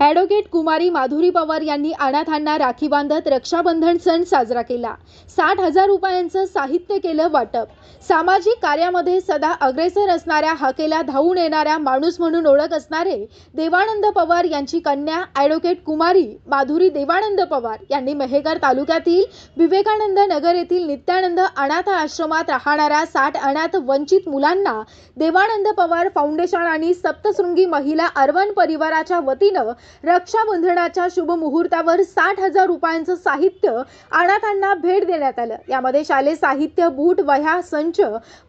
Advocate कुमारी माधुरी पवार यांनी अनाथांना राखी बांधत रक्षाबंधन सण साजरा केला. साठ हजार रुपयांचं साहित्य केलं वाटप. सामाजिक कार्यामध्ये सदा अग्रेसर असणाऱ्या हाकेला धावून येणाऱ्या माणूस म्हणून ओळख असणारे देवानंद पवार यांची कन्या ॲडव्होकेट कुमारी माधुरी देवानंद पवार यांनी मेहेकर तालुक्यातील विवेकानंद नगर येथील नित्यानंद अनाथ आश्रमात राहणाऱ्या साठ अनाथ वंचित मुलांना देवानंद पवार फाउंडेशन आणि सप्तशृंगी महिला अर्वण परिवाराच्या वतीनं रक्षाबंधनाच्या शुभ मुहूर्तावर साठ हजार रुपयांचं साहित्य अनाथांना भेट देण्यात आलं. यामध्ये शालेय साहित्य बूट वह्या संच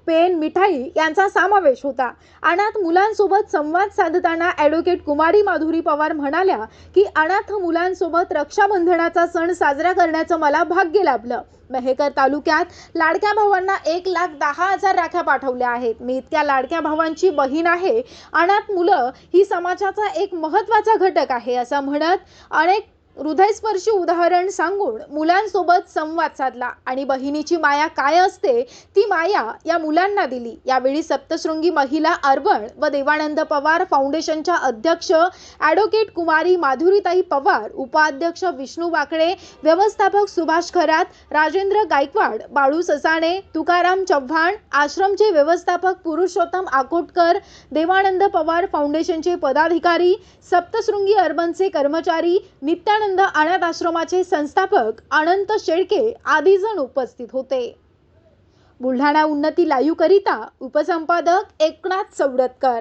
पेन मिठाई यांचा समावेश होता. अनाथ मुलांसोबत संवाद साधताना ॲडव्होकेट कुमारी माधुरी पवार म्हणाल्या की अनाथ मुलांसोबत रक्षाबंधनाचा सण साजरा करण्याचं मला भाग्य लाभलं. मेहेकर तालुक्यात लाडक्या भावांना एक लाख दहा हजार राख्या पाठवल्या आहेत. मी इतक्या लाडक्या भावांची बहीण आहे. अनाथ मुलं ही समाजाचा एक महत्त्वाचा घटक आहे असं म्हणत अनेक हृदयस्पर्शी उदाहरण सांगून मुलांसोबत संवाद साधला. आणि बहिणीची माया काय असते ती माया या मुलांना दिली. यावेळी सप्तशृंगी महिला अर्बण व देवानंद पवार फाउंडेशनच्या अध्यक्ष ॲडव्होकेट कुमारी माधुरीताई पवार उपाध्यक्ष विष्णू वाकडे व्यवस्थापक सुभाष खरात राजेंद्र गायकवाड बाळू ससाणे तुकाराम चव्हाण आश्रमचे व्यवस्थापक पुरुषोत्तम आकोटकर देवानंद पवार फाउंडेशनचे पदाधिकारी सप्तशृंगी अर्बनचे कर्मचारी नित्यानंद अनाथ आश्रमाचे संस्थापक अनंत शेळके आदी जण उपस्थित होते. बुलढाणा उन्नती लाईव्ह करिता उपसंपादक एकनाथ चौडतकर.